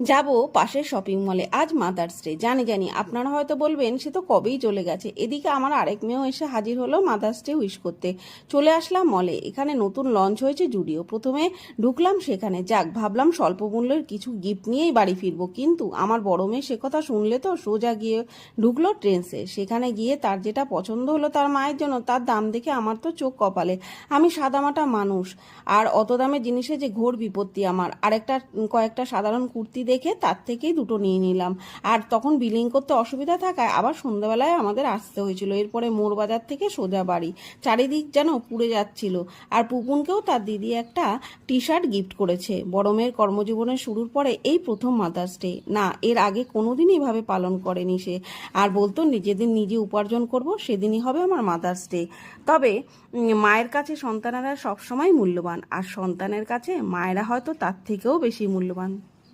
যাব পাশের শপিং মলে আজ মাদার্স ডে জানি জানি, আপনারা হয়তো বলবেন, সে তো কবেই চলে গেছে। এদিকে আমার আরেক মেয়েও এসে হাজির হলো মাদার্স ডে উইশ করতে। চলে আসলাম মলে এখানে নতুন লঞ্চ হয়েছে জুডিও প্রথমে ঢুকলাম সেখানে। যাক, ভাবলাম স্বল্প মূল্যের কিছু গিফট নিয়েই বাড়ি ফিরবো। কিন্তু আমার বড় মেয়ে সে কথা শুনলে তো সোজা গিয়ে ঢুকলো ট্রেন্সে সেখানে গিয়ে তার যেটা পছন্দ হলো তার মায়ের জন্য, তার দাম দেখে আমার তো চোখ কপালে। আমি সাদামাটা মানুষ। আর অত দামের জিনিসে যে ঘোর বিপত্তি আমার। আরেকটা, কয়েকটা সাধারণ কুর্তি দেখে তার থেকেই দুটো নিয়ে নিলাম। আর তখন বিলিং করতে অসুবিধা থাকায় আবার সন্ধ্যাবেলায় আমাদের আসতে হয়েছিল। এরপরে মোর বাজার থেকে সোজা বাড়ি। চারিদিক যেন পুড়ে যাচ্ছিল। আর পুপুনকেও তার দিদি একটা টি শার্ট গিফট করেছে। বড় মেয়ের কর্মজীবনের শুরুর পরে এই প্রথম মাদার্স ডে না, এর আগে কোনোদিন এভাবে পালন করেনি সে। আর বলতো যেদিন নিজে উপার্জন করব, সেদিনই হবে আমার মাদার্স ডে তবে মায়ের কাছে সন্তানেরা সবসময় মূল্যবান। আর সন্তানের কাছে মায়েরা হয়তো তার থেকেও বেশি মূল্যবান।